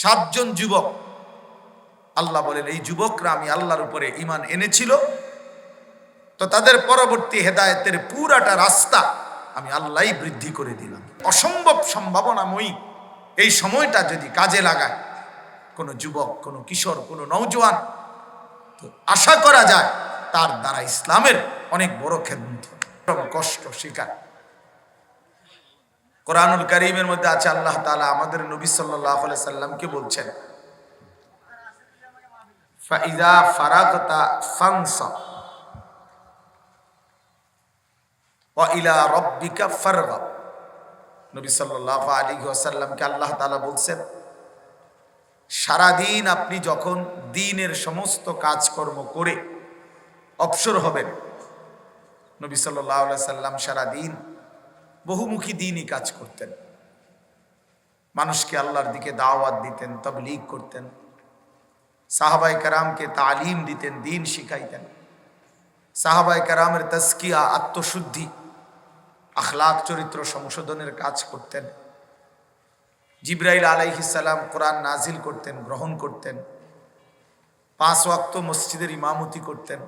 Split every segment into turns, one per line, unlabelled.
সাতজন যুবক। আল্লাহ বলেন, এই যুবকরা আমি আল্লাহর উপরে ইমান এনেছিল। তো তাদের পরবর্তী হেদায়েতের পুরাটা রাস্তা আমি আল্লাহই বৃদ্ধি করে দিলাম। অসম্ভব সম্ভাবনাময়ী এই সময়টা যদি কাজে লাগায়, কোনো যুবক, কোনো কিশোর, কোনো নৌজওয়ান তো আশা করা যায় তার দ্বারা ইসলামের অনেক বড় খেদমত কষ্ট স্বীকার কোরআনুল করিমের মধ্যে আছে আল্লাহ তাআলা আমাদের নবী সাল্লাহ সাল্লামকে বলছেন? ইলা ওয়াসাল্লামকে আল্লাহ বলছেন, সারাদিন আপনি যখন দিনের সমস্ত কাজকর্ম করে অবসর হবেন, নবী আলাইহি সাল্লাম সারাদিন বহুমুখী দিনই কাজ করতেন। মানুষকে আল্লাহর দিকে দাওয়াত দিতেন, তবলিগ করতেন। সাহাবাই কারামকে তালিম দিতেন, দিন শিখাইতেন। সাহাবাই কারামের তস্কিয়া আত্মশুদ্ধি আখলাক চরিত্র সংশোধনের কাজ করতেন। জিব্রাইল আলাইহিসাল্লাম কোরআন নাজিল করতেন, গ্রহণ করতেন। পাঁচ ওয়াক্ত মসজিদের ইমামতি করতেন।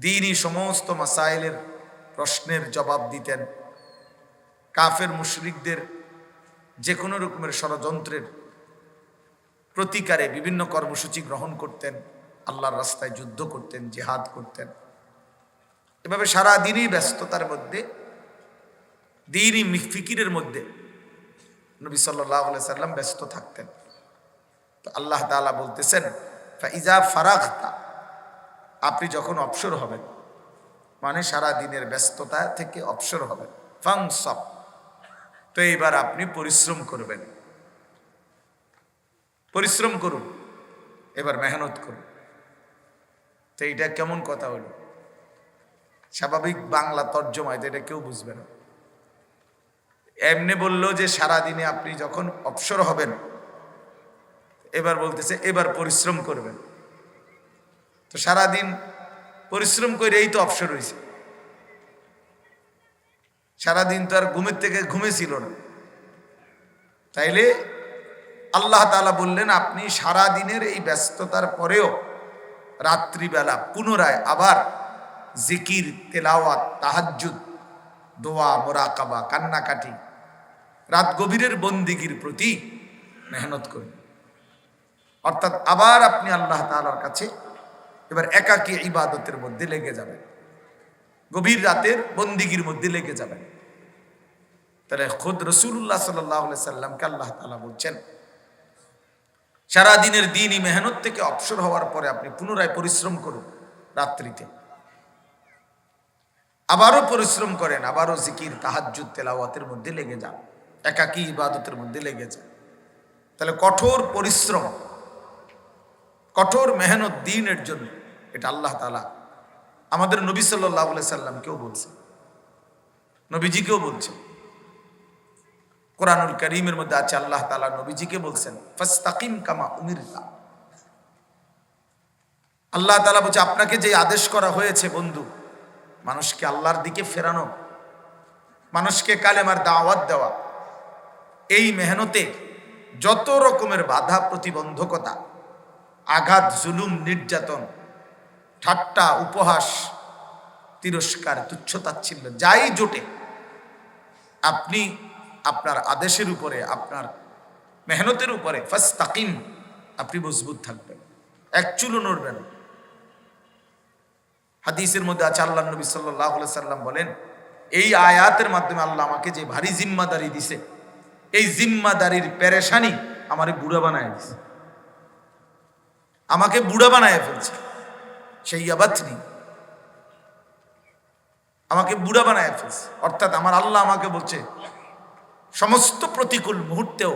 দিনই সমস্ত মাসাইলের প্রশ্নের জবাব দিতেন। কাফের মুশরিকদের যে কোনো রকমের ষড়যন্ত্রের প্রতিকারে বিভিন্ন কর্মসূচি গ্রহণ করতেন, আল্লাহর রাস্তায় যুদ্ধ করতেন, জেহাদ করতেন। এভাবে সারা দিনই ব্যস্ততার মধ্যে, দিনই ফিকিরের মধ্যে নবী সাল্লাহ সাল্লাম ব্যস্ত থাকতেন। তো আল্লাহ তালা বলতেছেন ইজা ফারাগতা আপনি যখন অবসর হবেন মানে সারা দিনের ব্যস্ততা থেকে অবসর হবেন। ফাংসব। তো এইবার আপনি পরিশ্রম করবেন। পরিশ্রম করুন। এবার মেহনত করুন। তো এইটা কেমন কথা হলো? স্বাভাবিক বাংলা তর্জমায় তো এটা কেউ বুঝবে না। এমনি বলল যে সারা দিনে আপনি যখন অবসর হবেন, এবার বলতেছে, এবার পরিশ্রম করবেন। তো সারাদিন পরিশ্রম করে এই তো অবসর হয়েছে। সারাদিন তো আর ঘুমের থেকে ঘুমেছিল না। তাইলে আল্লাহ তালা বললেন, আপনি সারা দিনের এই ব্যস্ততার পরেও রাত্রিবেলা পুনরায় আবার জিকির, তেলাওয়াত, তাহাজ্জুদ, দোয়া, মোরাকাবা, কান্নাকাটি, রাত গভীরের বন্দিগির প্রতি মেহনত করুন। অর্থাৎ আবার আপনি আল্লাহ তালার কাছে এবার একাকী ইবাদতের মধ্যে লেগে যাবেন। গভীর রাতের বন্দিগির মধ্যে লেগে যাবেন। তাহলে খুদ রসুল্লাহ সাল্লাহ সাল্লামকে আল্লাহ তালা বলছেন, সারাদিনের দিনই মেহনত থেকে অবসর হওয়ার পরে আপনি পুনরায় পরিশ্রম করুন রাত্রিতে। আবারও পরিশ্রম করেন, আবারও জিকির তাহাজুদ তেলাওয়াতের মধ্যে লেগে যান, একাকী ইবাদতের মধ্যে লেগে যান। তাহলে কঠোর পরিশ্রম, কঠোর মেহনত দিনের জন্য এটা আল্লাহ তালা আমাদের নবী সাল্লাহ সাল্লামকেও বলছে? নবীজিকেও বলছে। কোরআনুল করিমের মধ্যে আছে, আল্লাহ তালা নবীজিকে বলছেন, ফাস্তাকিম কামা উমির আল্লাহ তালা বলছে, আপনাকে যে আদেশ করা হয়েছে বন্ধু, মানুষকে আল্লাহর দিকে ফেরানো, মানুষকে কালেমার দাওয়াত দেওয়া, এই মেহনতে যত রকমের বাধা প্রতিবন্ধকতা, আঘাত, জুলুম, নির্যাতন ঠাট্টা, উপহাস, তিরস্কার, তুচ্ছতাচ্ছিল্য, যাই জোটে, আপনি আপনার আদেশের উপরে, আপনার মেহনতের উপরে ফার্স্ট তাকিম আপনি মজবুত থাকবেন, এক চুলো নড়বেন হাদিসের মধ্যে আছে, আল্লাহ নবী সাল্লাহ সাল্লাম বলেন, এই আয়াতের মাধ্যমে আল্লাহ আমাকে যে ভারী জিম্মাদারি দিছে, এই জিম্মাদারির পেরেশানি আমারে বুড়া বানায় দিছে। আমাকে বুড়া বানায় ফেলছে। সেই আবাতনি আমাকে বুড়া বানায় ফেলছে। অর্থাৎ আমার আল্লাহ আমাকে বলছে, সমস্ত প্রতিকূল মুহূর্তেও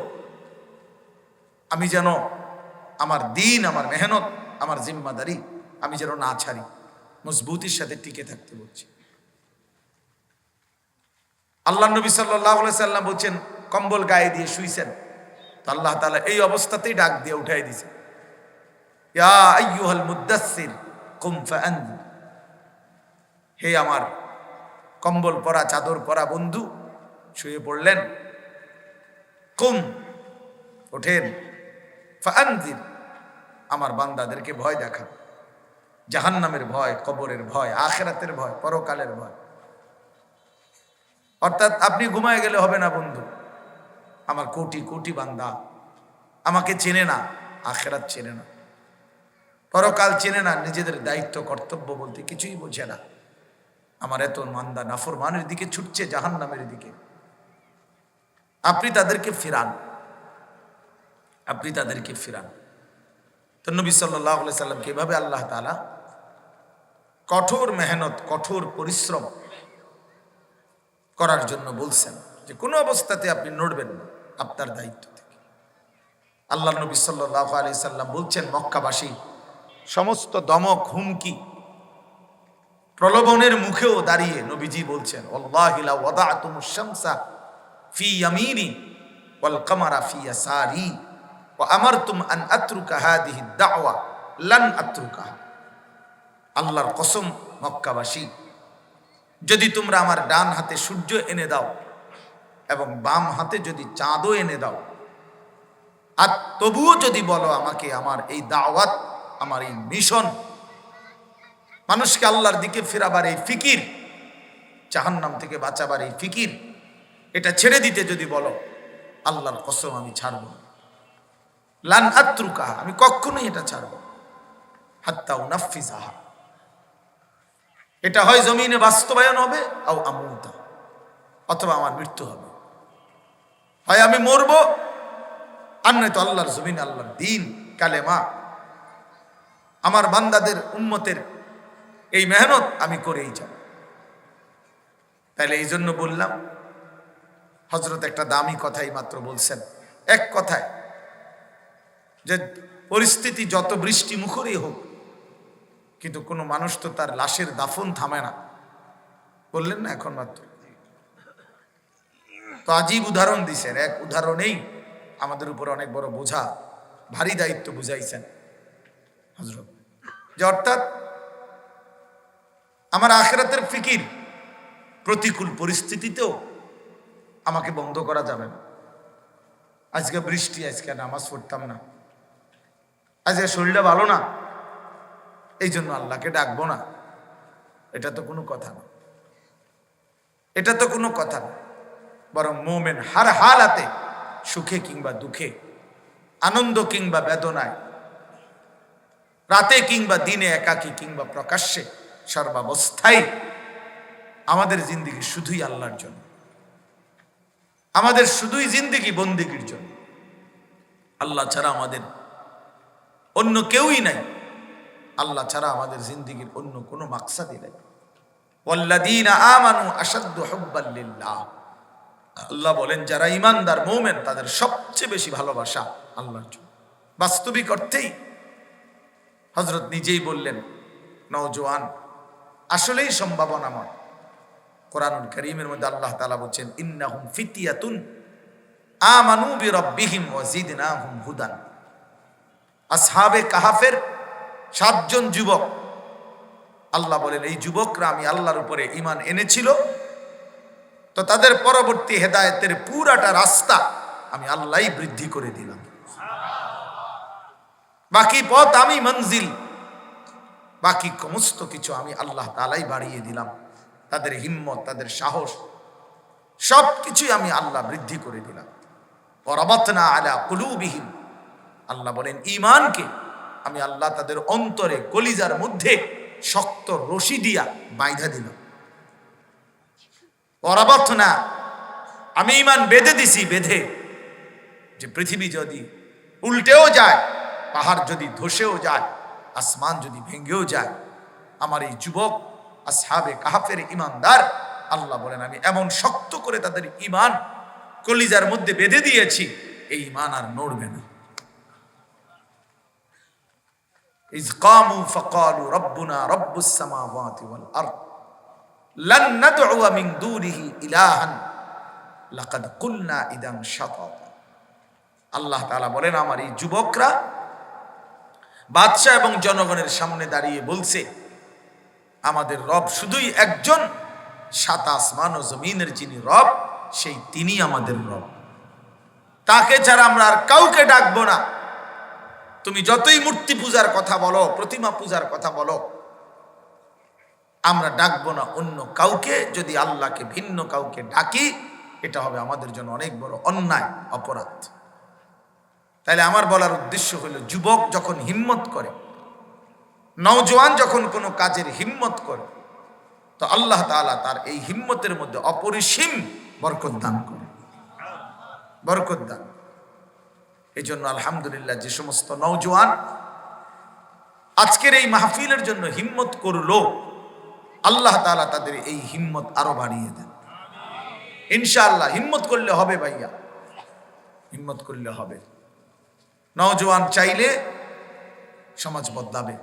আমি যেন আমার দিন, আমার মেহনত, আমার জিম্মাদারি আমি যেন না ছাড়ি। মজবুতির সাথে টিকে থাকতে বলছি। আল্লাহ নবী সাল্লাহ সাল্লাম বলছেন, কম্বল গায়ে দিয়ে শুইছেন। তো আল্লাহ তালা এই অবস্থাতেই ডাক দিয়ে উঠাই দিছে। ইয়া আইয়ুহাল মুদাসসির কুম হে আমার কম্বল পরা, চাদর পরা বন্ধু, শুয়ে পড়লেন। কুম, ওঠেন। ফানজির আমার বান্দাদেরকে ভয় দেখা জাহান্নামের ভয়, কবরের ভয়, আখেরাতের ভয়, পরকালের ভয়। অর্থাৎ আপনি ঘুমায় গেলে হবে না বন্ধু। আমার কোটি কোটি বান্দা। আমাকে চেনে না, আখেরাত চেনে না। পরকাল চেনে না, নিজেদের দায়িত্ব, কর্তব্য বলতে কিছুই বোঝে না। আমার এত মান্দা নাফরমানের দিকে ছুটছে, জাহান্নামের দিকে। আপনি তাদেরকে ফিরান। আপনি তাদেরকে ফিরান। তো নবী সাল্লাহ সাল্লামকে এভাবে আল্লাহ তালা কঠোর মেহনত, কঠোর পরিশ্রম করার জন্য বলছেন যে, কোনো অবস্থাতে আপনি নড়বেন না আপনার দায়িত্ব থেকে। আল্লাহ নবী সাল্লাহ আলি সাল্লাম বলছেন, মক্কাবাসী সমস্ত দমক হুমকি প্রলোভনের মুখেও দাঁড়িয়ে নবীজি বলছেন আল্লাহর কসম মক্কাবাসী, যদি তোমরা আমার ডান হাতে সূর্য এনে দাও এবং বাম হাতে যদি চাঁদও এনে দাও, আর তবুও যদি বলো আমাকে আমার এই দাওয়াত আমার এই মিশন। মানুষকে আল্লাহর দিকে ফেরাবার এই ফিকির, জাহান্নাম থেকে বাঁচাবার এই ফিকির, এটা ছেড়ে দিতে যদি বলো, আল্লাহর কসম আমি ছাড়ব। লান আত্রুকা আমি কখনোই এটা ছাড়ব হাত্তা উনাফিজাহা এটা হয় জমিনে বাস্তবায়ন হবে, আও আমুতা। অথবা আমার মৃত্যু হবে। হয় আমি মরবো, আর নয়তো আল্লাহর জমিন, আল্লাহর দিন, কালেমা। আমার বান্দাদের উন্মতের এই মেহনত আমি করেই যাব। তাহলে এই জন্য বললাম হজরত একটা দামি কথাই মাত্র বলছেন। এক কথায় যে পরিস্থিতি যত বৃষ্টি মুখরই হোক, কিন্তু কোনো মানুষ তো তার লাশের দাফন থামে না। বললেন না এখন মাত্র। তো আজীব উদাহরণ দিছেন, এক উদাহরণেই আমাদের উপর অনেক বড় বোঝা, ভারী দায়িত্ব বুঝাইছেন হজরত অর্থাৎ আমার আখেরাতের ফিকির প্রতিকূল পরিস্থিতিতেও আমাকে বন্ধ করা যাবে না। আজকে বৃষ্টি, আজকে নামাজ পড়তাম না। আজকে শরীরটা ভালো না। এই জন্য আল্লাহকে ডাকবো না। এটা তো কোনো কথা না। এটা তো কোনো কথা না। বরং মোমেন হার হালাতে সুখে কিংবা দুঃখে, আনন্দ কিংবা বেদনায় রাতে কিংবা দিনে একাকী কিংবা প্রকাশ্যে সর্বাবস্থায়। আমাদের জিন্দিগি শুধুই আল্লাহর জন্য। আমাদের শুধুই জিন্দিগি বন্দিগির জন্য। আল্লাহ ছাড়া আমাদের অন্য কেউই নাই। আল্লাহ ছাড়া আমাদের জিন্দিগির অন্য কোনো মাকসাদই নাই। আল্লাহ বলেন, যারা ইমানদার মৌমেন, তাদের সবচেয়ে বেশি ভালোবাসা আল্লাহর জন্য। বাস্তবিক অর্থেই হজরত নিজেই বললেন, নওজোয়ান, আসলেই সম্ভাবনাময় কোরআনুল করিমের মধ্যে আল্লাহ তালা বলছেন, ইন্নাহুম ফিতিয়াতুন আমানু বিরব্বিহিম ওয়া জিদনাহুম হুদান। আসহাবে কাহাফের সাতজন যুবক, আল্লাহ বলেন, এই যুবকরা আমি আল্লাহর উপরে ইমান এনেছিল, তো তাদের পরবর্তী হেদায়েতের পুরাটা রাস্তা আমি আল্লাহই বৃদ্ধি করে দিলাম। বাকি পথ আমি মঞ্জিল। বাকি সমস্ত কিছু আমি আল্লাহ তালাই বাড়িয়ে দিলাম। তাদের হিম্মত, তাদের সাহস সব কিছুই আমি আল্লাহ বৃদ্ধি করে দিলাম। পরবতনা আলা কুলুবিহীন আল্লাহ বলেন ইমানকে আমি আল্লাহ তাদের অন্তরে, কলিজার মধ্যে শক্ত রশি দিয়া বাইধা দিলাম। পরবতনা আমি ইমান বেঁধে দিছি, বেঁধে। যে পৃথিবী যদি উল্টেও যায় পাহাড় যদি ধসেও যায় আসমান যদি ভেঙ্গেও যায় আমার এই যুবক আসহাবে কাহাফের ইমানদার আল্লাহ বলেন আমি এমন শক্ত করে তাদের ইমান কলিজার মধ্যে বেঁধে দিয়েছি এই ইমান আর নড়বে না إذ قاموا فقالوا ربنا رب السماوات والأرض لن ندعو من دونه إلها لقد قلنا إذا شططا আল্লাহ তাআলা বলেন আমার এই যুবকরা বাদশাহ এবং জনগণের সামনে দাঁড়িয়ে বলছে, আমাদের রব শুধুই একজন, সাত আসমান ও জমিনের যিনি রব, সেই তিনি আমাদের রব। তাকে ছাড়া আমরা আর কাউকে ডাকবো না। তুমি যতই মূর্তি পূজার কথা বলো, প্রতিমা পূজার কথা বলো, আমরা ডাকবো না অন্য কাউকে। যদি আল্লাহকে ভিন্ন কাউকে ডাকি, এটা হবে আমাদের জন্য অনেক বড় অন্যায়, অপরাধ। তাইলে আমার বলার উদ্দেশ্য হলো, যুবক যখন হিম্মত করে, নওজোয়ান যখন কোনো কাজের হিম্মত করে, তো আল্লাহ তাআলা তার এই হিম্মতের মধ্যে অপরিসীম বরকত দান করে। বরকত দান। এই জন্য আলহামদুলিল্লাহ যে সমস্ত নওজোয়ান আজকের এই মাহফিলের জন্য হিম্মত করল, আল্লাহ তাআলা তাদের এই হিম্মত আরও বাড়িয়ে দেন। ইনশাআল্লাহ, হিম্মত করলে হবে ভাইয়া। হিম্মত করলে হবে। নওজোয়ান চাইলে সমাজ বদলাবে।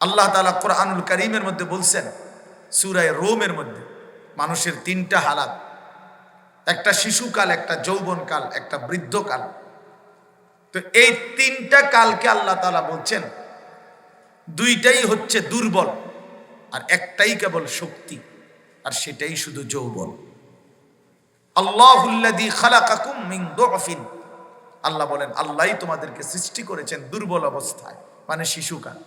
আল্লাহ তালা কোরআনুল করিমের মধ্যে বলছেন, সুরায় রোমের মধ্যে মানুষের তিনটা হালাত। একটা শিশুকাল, একটা যৌবনকাল, একটা বৃদ্ধকাল। তো এই তিনটা কালকে আল্লাহ তালা বলছেন, দুইটাই হচ্ছে দুর্বল আর একটাই কেবল শক্তি আর সেটাই শুধু যৌবন। আল্লাহুল্লাযী খালাকাকুম মিন দুফিন আল্লাহ বলেন আল্লাহই তোমাদেরকে সৃষ্টি করেছেন দুর্বল অবস্থায় মানে শিশুকাল।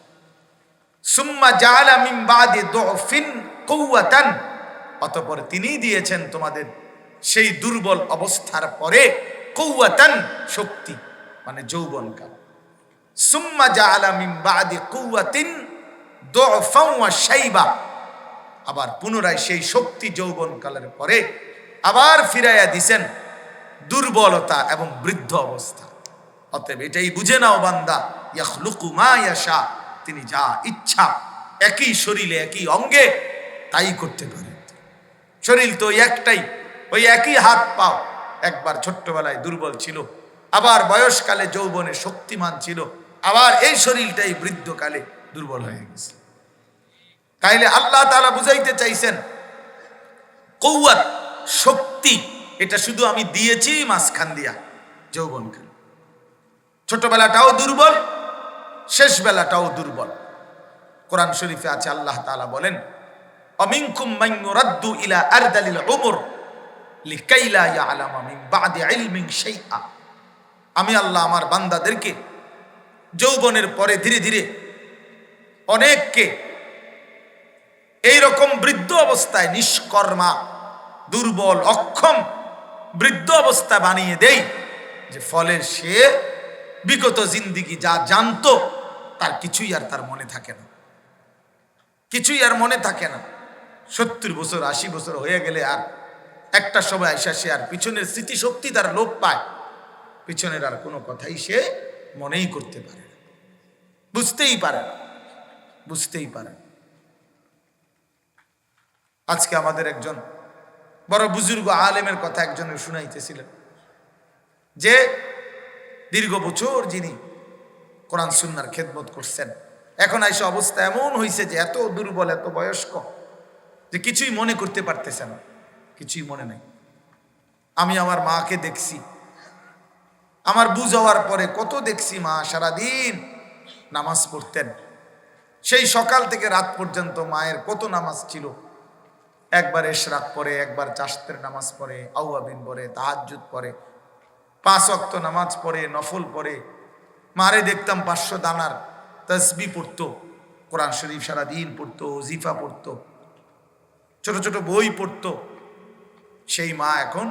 সুম্মা জাআলা মিন বাদি দুফিন কুওয়াতান। অতঃপর তিনিই দিয়েছেন তোমাদের সেই দুর্বল অবস্থার পরে কৌয়াতান শক্তি মানে যৌবনকাল। সুম্মা জাআলা মিন বাদে কৌয়াতিন দুফান ওয়া শাইবা। আবার পুনরায় সেই শক্তি যৌবনকালের পরে আবার ফিরাইয়া দিছেন। দুর্বলতা এবং বৃদ্ধ অবস্থা। অতএব এটাই বুঝে নাও বান্দা, ইয়াখলুকু মা ইয়াশা, তিনি যা ইচ্ছা, একই শরীরে, একই অঙ্গে তাই করতে পারে শরীর তো একটাই, ওই একই হাত পাও। একবার ছোট্টবেলায় দুর্বল ছিল, আবার বয়সকালে যৌবনে শক্তিমান ছিল, আবার এই শরীরটাই বৃদ্ধকালে দুর্বল হয়ে গেছে। তাইলে আল্লাহ তাআলা বুঝাইতে চাইছেন, কৌয়াত, শক্তি এটা শুধু আমি দিয়েছি মাঝখান দিয়া যৌবনকাল ছোটবেলাটাও দুর্বল শেষ বেলাটাও দুর্বল। কোরআন শরীফে আছে, আল্লাহ তাআলা বলেন, অমিনকুম মান ইউরাদ্দু ইলা আরদালিল উমর লিকাইলা ইয়ালামা মিন বাদি ইলমিন শাইআ। আমি আল্লাহ আমার বান্দাদেরকে যৌবনের পরে ধীরে ধীরে অনেককে এই রকম বৃদ্ধ অবস্থায় নিষ্কর্মা, দুর্বল, অক্ষম বৃদ্ধ অবস্থা বানিয়ে দেই যে ফলে সে বিগত জিন্দিগি যা জানতো, তার কিছুই আর তার মনে থাকে না। কিছুই আর মনে থাকে না। সত্তর বছর, আশি বছর হয়ে গেলে আর একটা সময় আইসা সে আর পিছনের স্মৃতিশক্তি তার লোপ পায়। পিছনের আর কোনো কথাই সে মনেই করতে পারে না। বুঝতেই পারে না। বুঝতেই পারে আজকে আমাদের একজন বড় বুজুর্গ আলেমের কথা একজনের শুনাইতেছিলেন। যে দীর্ঘ বছর যিনি কোরআন সুন্নার খেদমত করছেন, এখন আইসা অবস্থা এমন হয়েছে যে এত দুর্বল, এত বয়স্ক, যে কিছুই মনে করতে পারতেছে না, কিছুই মনে নাই। আমি আমার মাকে দেখছি, আমার বুঝ হওয়ার পরে কত দেখছি, মা সারাদিন নামাজ পড়তেন। সেই সকাল থেকে রাত পর্যন্ত মায়ের কত নামাজ ছিল একবার এশরাক পরে একবার চাষতের নামাজ পড়ে, আউয়াবিন পড়ে, তাহাজ্জুদ পড়ে, পাঁচ অক্ত নামাজ পড়ে, নফল পড়ে, মারে দেখতাম পাঁচশো দানার তসবি পড়তো, কোরআন শরীফ সারা দিন পড়তো জিফা পড়তো, ছোট ছোট বই পড়তো। সেই মা এখন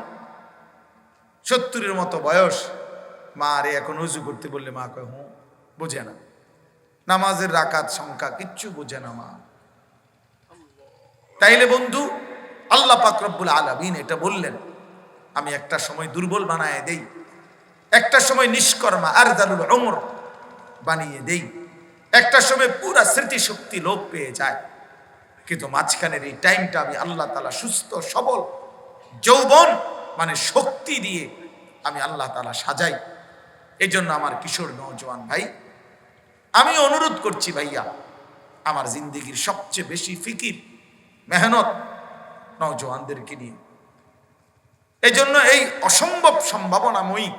সত্তরের মতো বয়স। মা আরে এখন উজু করতে বললে মা কয়, হুঁ, বোঝে না। নামাজের রাকাত, সংখ্যা কিচ্ছু বোঝে না মা। তাইলে বন্ধু, আল্লাহ পাকরব্বুল আলমিন এটা বললেন, আমি একটা সময় দুর্বল বানায় দেই, একটা সময় নিষ্কর্মা আর দালুল অমর বানিয়ে দেই, একটা সময় পুরা স্মৃতিশক্তি লোপ পেয়ে যায়। কিন্তু মাঝখানের এই টাইমটা আমি আল্লাহ তালা সুস্থ, সবল, যৌবন মানে শক্তি দিয়ে আমি আল্লাহ তালা সাজাই। এই জন্য আমার কিশোর নৌজওয়ান ভাই, আমি অনুরোধ করছি ভাইয়া, আমার জিন্দিগির সবচেয়ে বেশি ফিকির মেহনত নৌজওয়ানদেরকে নিয়ে। এই জন্য এই অসম্ভব সম্ভাবনাময়ী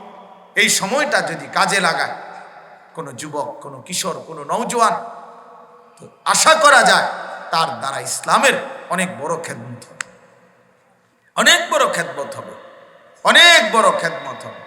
এই সময়টা যদি কাজে লাগায়, কোনো যুবক, কোনো কিশোর, কোনো নৌজওয়ান তো আশা করা যায় তার দ্বারা ইসলামের অনেক বড় খেদমত হবে। অনেক বড় খেদমত হবে। অনেক বড় খেদমত হবে।